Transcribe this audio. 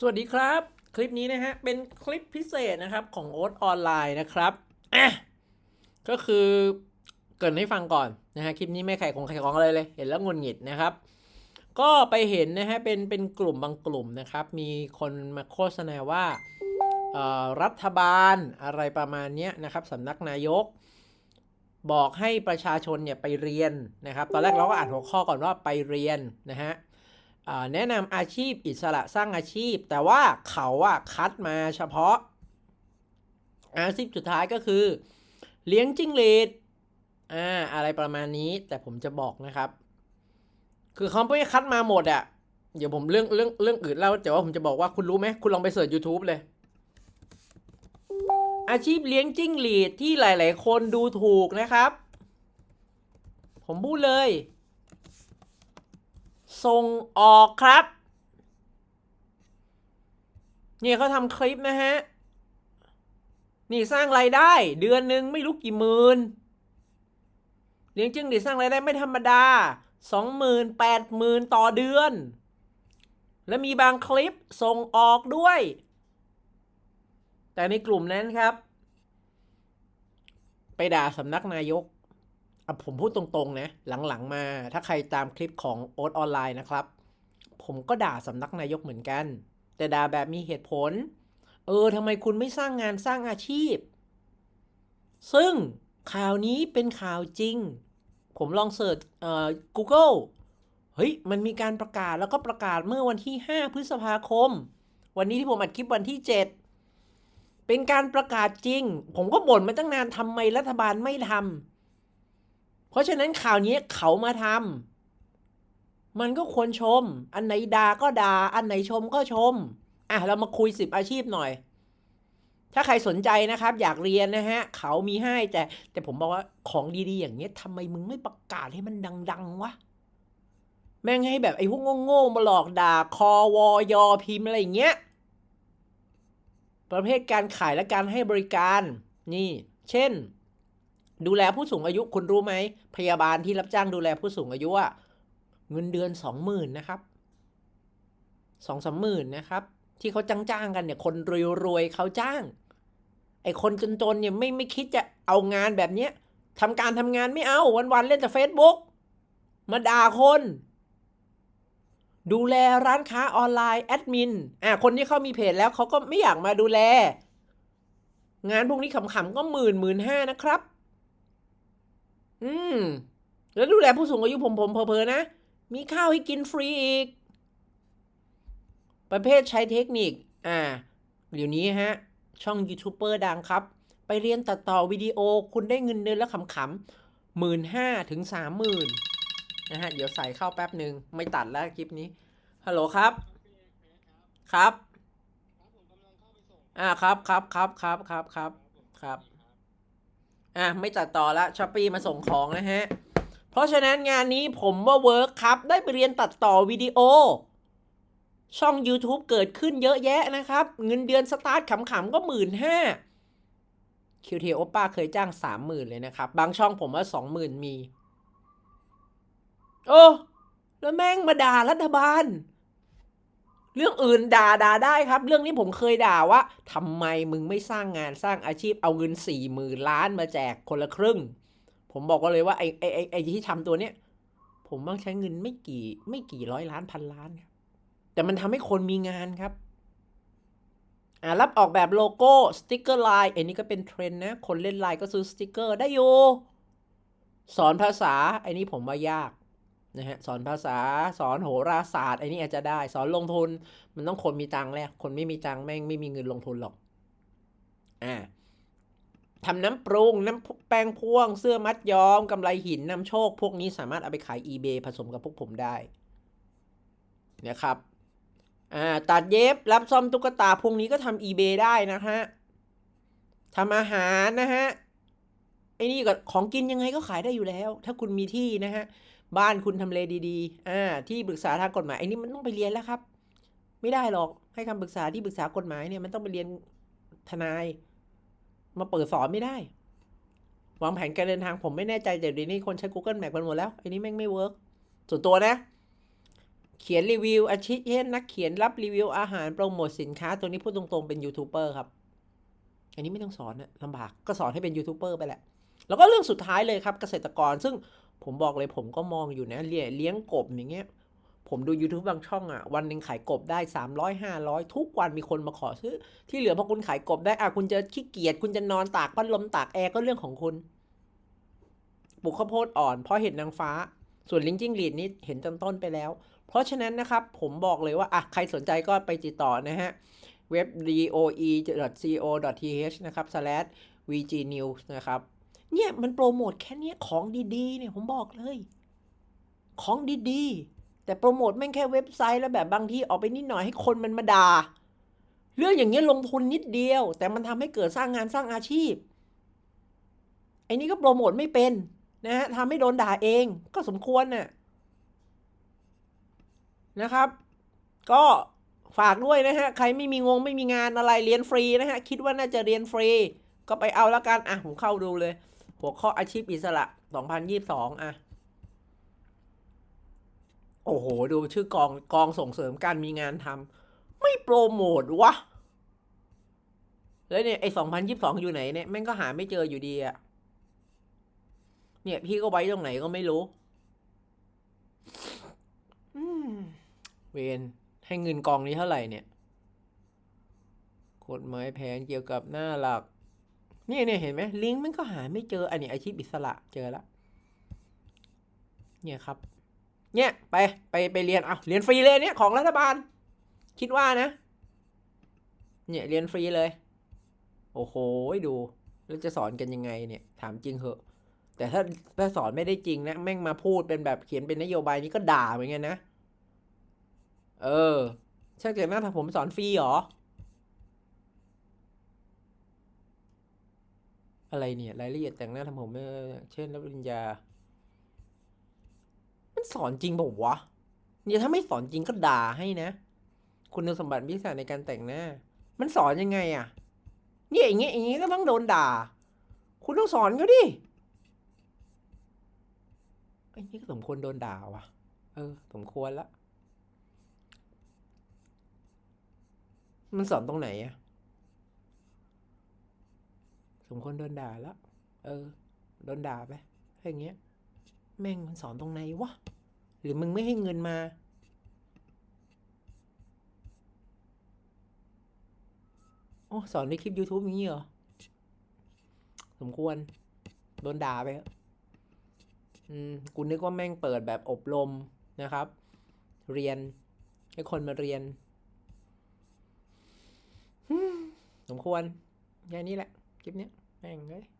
สวัสดีครับ คลิปนี้นะฮะ เป็นคลิปพิเศษนะครับของโอ๊ตออนไลน์นะครับอะก็คือเกินให้ฟังก่อนนะฮะ คลิปนี้ไม่ไข่ของไข่ของอะไรเลย เห็นแล้วงุนหงิดนะครับ ก็ไปเห็นนะฮะ เป็นเป็นกลุ่มบางกลุ่มนะครับ มีคนมาโฆษณาว่าเอ่อรัฐบาลอะไรประมาณนี้นะครับสำนักนายก บอกให้ประชาชนเนี่ยไปเรียนนะครับ ตอนแรกเราก็อ่านหัวข้อก่อนว่าไปเรียนนะฮะ แนะนำอาชีพอิสระสร้างอาชีพ แต่ว่าเขาอะคัดมาเฉพาะ อาชีพสุดท้ายก็คือ เลี้ยงจิ้งหรีดอ่าอะไรประมาณนี้แต่ผมจะบอกนะครับ คือเขาไม่คัดมาหมดอะเดี๋ยวผมเรื่องเรื่องเรื่องอื่นเล่าแต่ว่าผมจะบอกว่าคุณรู้ไหมคุณลองไปเสิร์ช YouTube เลย อาชีพเลี้ยงจิ้งหรีดที่หลาย ๆ คนดูถูกนะครับ ผมพูดเลย ส่งออกครับ เนี่ยเขาทำคลิปนะฮะ นี่สร้างรายได้เดือนหนึ่งไม่รู้กี่หมื่นเลี้ยงจิ้งหรีดสร้างรายได้ไม่ธรรมดาสองหมื่นแปดหมื่นต่อเดือน และมีบางคลิปส่งออกด้วย แต่ในกลุ่มนั้นครับ ไปด่าสำนักนายก ผมพูดตรงๆนะ หลังๆมาถ้าใครตามคลิปของโอ๊ตออนไลน์นะครับ ผมก็ด่าสำนักนายกเหมือนกัน แต่ด่าแบบมีเหตุผล เออทำไมคุณไม่สร้างงานสร้างอาชีพ ซึ่งข่าวนี้เป็นข่าวจริง ผมลองเสิร์ชเอ่อ Google เฮ้ย มันมีการประกาศแล้วก็ประกาศเมื่อวันที่ 5 พฤษภาคม วันนี้ที่ผมอัดคลิปวันที่ 7 เป็นการประกาศจริง ผมก็บ่นมาตั้งนานทำไมรัฐบาลไม่ทำ เพราะฉะนั้นข่าวนี้เขามาทำมันก็ควรชม อันไหนด่าก็ด่าอันไหนชมก็ชม อะเรามาคุยสิบอาชีพหน่อย ถ้าใครสนใจนะครับ อยากเรียนนะฮะ เขามีให้แต่แต่ผมบอกว่าของดีๆ อย่างเงี้ยทำไมมึงไม่ประกาศให้มันดัง ๆ วะแม่งให้แบบไอ้พวกโง่ๆมาหลอกด่าคอวอยอพิมพ์อะไรอย่างเงี้ย ประเภทการขายและการให้บริการ นี่ เช่น ดูแลผู้สูงอายุคุณรู้ไหม พยาบาลที่รับจ้างดูแลผู้สูงอายุอะเงินเดือนสองหมื่นนะครับสองสามหมื่นนะครับ ที่เขาจ้างจ้างกันเนี่ยคนรวยๆเขาจ้าง ไอ้คนจนๆเนี่ยไม่ไม่คิดจะเอางานแบบเนี้ยทำการทำงานไม่เอาวันๆเล่นแต่เฟซบุ๊กมาด่าคน ดูแลร้านค้าออนไลน์แอดมินอะคนที่เขามีเพจแล้วเขาก็ไม่อยากมาดูแล งานพวกนี้ขำๆก็หมื่นหมื่นห้านะครับ อืม แล้วดูแลผู้สูงอายุผมผมเพอๆนะ มีข้าวให้กินฟรีอีก ประเภทใช้เทคนิค อ่า เดี๋ยวนี้ฮะ ช่องยูทูบเบอร์ดังครับ ไปเรียนตัดต่อวิดีโอคุณได้เงินเดือนแล้วขำๆหมื่นห้าถึงสามหมื่นนะฮะ เดี๋ยวใส่เข้าแป๊บหนึ่งไม่ตัดแล้วคลิปนี้ ฮัลโหลครับ ครับ อ่า ครับครับครับครับครับครับครับ อะไม่ตัดต่อละช้อปปี้มาส่งของนะฮะ เพราะฉะนั้นงานนี้ผมว่าเวิร์คครับ ได้ไปเรียนตัดต่อวิดีโอ ช่อง YouTube เกิดขึ้นเยอะแยะนะครับ เงินเดือนสตาร์ทขำๆก็หมื่นห้าคิวเทโอป้าเคยจ้างสามหมื่นเลยนะครับ บางช่องผมว่าสองหมื่นมี โอ้ แล้วแม่งมาด่ารัฐบาล เรื่องอื่นด่าด่าได้ครับ เรื่องนี้ผมเคยด่าว่าทำไมมึงไม่สร้างงานสร้างอาชีพเอาเงินสี่หมื่นล้านมาแจกคนละครึ่ง ผมบอกก็เลยว่าไอ้ไอ้ไอ้ไอ้ที่ทำตัวเนี้ยผมต้องใช้เงินไม่กี่ ไม่กี่ร้อยล้านพันล้านครับแต่มันทำให้คนมีงานครับอ่ารับออกแบบโลโก้สติกเกอร์ไลน์ไอ้นี่ก็เป็นเทรนด์นะ คนเล่นไลน์ก็ซื้อสติกเกอร์ได้อยู่สอนภาษาไอ้นี่ผมว่ายาก นะฮะสอนภาษาสอนโหราศาสตร์ไอ้นี่อาจจะได้ สอนลงทุนมันต้องคนมีตังค์แหละคนไม่มีตังค์แม่งไม่มีเงินลงทุนหรอกอ่าทำน้ำปรุง น้ำแป้งพ่วง เสื้อมัดย้อมกำไรหินนำโชค พวกนี้สามารถเอาไปขาย eBay ผสมกับพวกผมได้นะครับอ่าตัดเย็บรับซ่อมตุ๊กตาพวกนี้ก็ทำ eBay ได้นะฮะทำอาหารนะฮะไอ้นี่ก็ของกินยังไงก็ขายได้อยู่แล้ว ถ้าคุณมีที่นะฮะ บ้านคุณทำเลดีๆ อ่า ที่ปรึกษาทางกฎหมายไอ้นี่มันต้องไปเรียนแล้วครับ ไม่ได้หรอก ให้คำปรึกษาที่ปรึกษากฎหมายเนี่ยมันต้องไปเรียนทนาย มาเปิดสอนไม่ได้ วางแผนการเดินทางผมไม่แน่ใจแต่เดี๋ยวนี้คนใช้ Google Map กันหมดแล้วไอ้นี่แม่งไม่เวิร์กส่วนตัวนะ เขียนรีวิวอาชีพเช่นนักเขียนรับรีวิวอาหารโปรโมทสินค้า ตัวนี้พูดตรงๆเป็นยูทูบเบอร์ครับ อันนี้ไม่ต้องสอนนะลำบากก็สอนให้เป็นยูทูบเบอร์ไปแหละแล้วก็เรื่องสุดท้ายเลยครับเกษตรกรซึ่ง ผมบอกเลยผมก็มองอยู่นะเลี้ยเลี้ยงกบอย่างเงี้ย ผมดู YouTube บางช่องอะ่ะ วันหนึ่งขายกบได้ 300 500 ทุกวันมีคนมาขอซื้อ ที่เหลือพอคุณขายกบได้อะคุณจะขี้เกียจคุณจะนอนตากพัดลมตากแอร์ก็เรื่องของคุณปลูกข้าวโพดอ่อนเพราะเห็ดนางฟ้า ส่วนลิงจิ้งหรีดนี่เห็นจนต้นไปแล้ว เพราะฉะนั้นนะครับ ผมบอกเลยว่าอะใครสนใจก็ไปติดต่อนะฮะเว็บ doe.co.th นะครับ slash vgnews นะครับ เนี่ยมันโปรโมทแค่เนี้ยของดีๆเนี่ยผมบอกเลย ของดีๆ แต่โปรโมทแม่งแค่เว็บไซต์แล้วแบบบางที่ออกไปนิดหน่อยให้คนมันมาด่าเรื่องอย่างเงี้ยลงทุนนิดเดียว แต่มันทำให้เกิดสร้างงานสร้างอาชีพไอ้นี่ก็โปรโมทไม่เป็นนะฮะทำให้โดนด่าเองก็สมควรน่ะนะครับ ก็ฝากด้วยนะฮะใครไม่มีงงไม่มีงานอะไรเรียนฟรีนะฮะคิดว่าน่าจะเรียนฟรี ก็ไปเอาแล้วกันอะผมเข้าดูเลย หัวข้ออาชีพอิสระ 2022 อะ โอ้โห ดูชื่อกองกองส่งเสริมการมีงานทำไม่โปรโมทวะ แล้วเนี่ย ไอ้2022 อยู่ไหนเนี่ย แม่งก็หาไม่เจออยู่ดีอะเนี่ยพี่ก็ไว้ตรงไหนก็ไม่รู้เวนให้เงินกองนี้เท่าไหร่เนี่ยกฎหมายแผนเกี่ยวกับหน้าหลัก นี่เนี่ยเห็นไหมลิงก์มันก็หาไม่เจออันนี้อาชีพอิสระเจอแล้วเนี่ยครับ เนี่ยไปไปไปเรียนเอาเรียนฟรีเลยเนี่ยของรัฐบาล คิดว่านะ เนี่ยเรียนฟรีเลย โอ้โหดู แล้วจะสอนกันยังไงเนี่ย ถามจริงเหอะ แต่ถ้าถ้าสอนไม่ได้จริงนะแม่งมาพูดเป็นแบบเขียนเป็นนโยบายนี้ก็ด่าเหมือนกันนะ เออช่างแต่งหน้าผมสอนฟรีหรอ อะไรเนี่ย รายละเอียดแต่งหน้าทำผมเออเช่นรับปริญญา มันสอนจริงเปล่าวะเนี่ยถ้าไม่สอนจริงก็ด่าให้นะ คุณสมบัติวิสัยในการแต่งหน้า มันสอนยังไงอะเนี่ยอย่างเงี้ยอย่างเงี้ยก็ต้องโดนด่า คุณต้องสอนเขาดิไอ้นี่ก็สมควรโดนด่าวะเออ สมควรละ มันสอนตรงไหนอะ สมควรโดนด่าแล้ว เออ โดนด่าไปอย่างเงี้ย แม่งมันสอนตรงไหนวะ หรือมึงไม่ให้เงินมา โอ้สอนในคลิป YouTube อย่างนี้เหรอ สมควร โดนด่าไปอะอืมกูนึกว่าแม่งเปิดแบบอบรมนะครับ เรียน ให้คนมาเรียนสมควรแค่นี้แหละ คลิปเนี้ย แม่งเลย